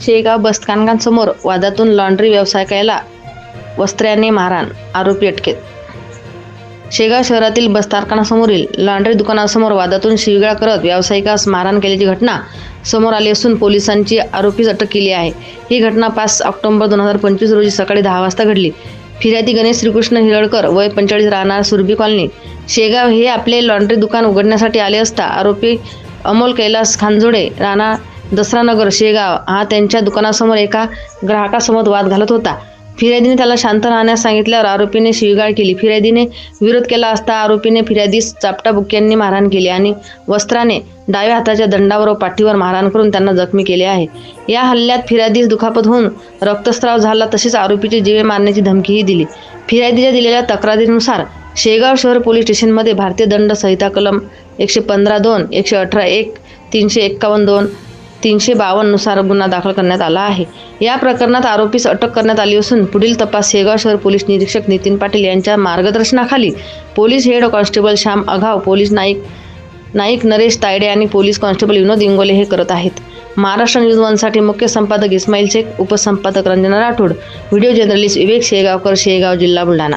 शेगाव बसस्थानकांसमोर वादातून लॉन्ड्री व्यावसायिकाला वस्त्र्याने मारहाण आरोपी अटकेत. शेगाव शहरातील बसस्थानकांसमोरील लॉन्ड्री दुकानासमोर वादातून शिवीगाळ करत व्यावसायिकास मारहाण केल्याची घटना समोर आली असून पोलिसांची आरोपीस अटक केली आहे. ही घटना पाच ऑक्टोबर दोन हजार पंचवीस रोजी सकाळी दहा वाजता घडली. फिर्यादी गणेश श्रीकृष्ण हिरळकर वय पंचेचाळीस राहणार सुरभी कॉलनी. शेगाव हे आपले लॉन्ड्री दुकान उघडण्यासाठी आले असता आरोपी अमोल कैलास खांजोडे राणा दसरानगर शेगाव हा त्यांच्या दुकानासमोर एका ग्राहकासमोर वाद घालत होता. फिर्यादीने त्याला शांत राहण्यास सांगितल्यावर आरोपीने शिवीगाळ केली. फिर्यादीने विरोध केला असता आरोपीने फिर्यादीस चापटा बुक्क्यांनी मारहाण केली आणि वस्त्राने डाव्या हाताच्या दंडावर व पाठीवर मारहाण करून त्यांना जखमी केले आहे. या हल्ल्यात फिर्यादीस दुखापत होऊन रक्तस्राव झाला तसेच आरोपीची जीवे मारण्याची धमकीही दिली. फिर्यादीच्या दिलेल्या तक्रारीनुसार शेगाव शहर पोलीस स्टेशनमध्ये भारतीय दंड संहिता कलम एकशे पंधरा दोन एकशे अठरा एक तीनशे एक्कावन्न दोन तीनशे बावन्ननुसार गुन्हा दाखल करण्यात आला आहे. या प्रकरणात आरोपीस अटक करण्यात आली असून पुढील तपास शेगाव शहर पोलीस निरीक्षक नितीन पाटील यांच्या मार्गदर्शनाखाली police head constable Shyam Aghav police Naik Naik Naresh Tayade आणि पोलीस कॉन्स्टेबल विनोद इंगोले हे करत आहेत. महाराष्ट्र न्यूज वनसाठी मुख्य संपादक इस्माईल शेख उपसंपादक रंजना राठोड व्हिडिओ जर्नलिस्ट विवेक शेगावकर शेगाव जिल्हा बुलढाणा.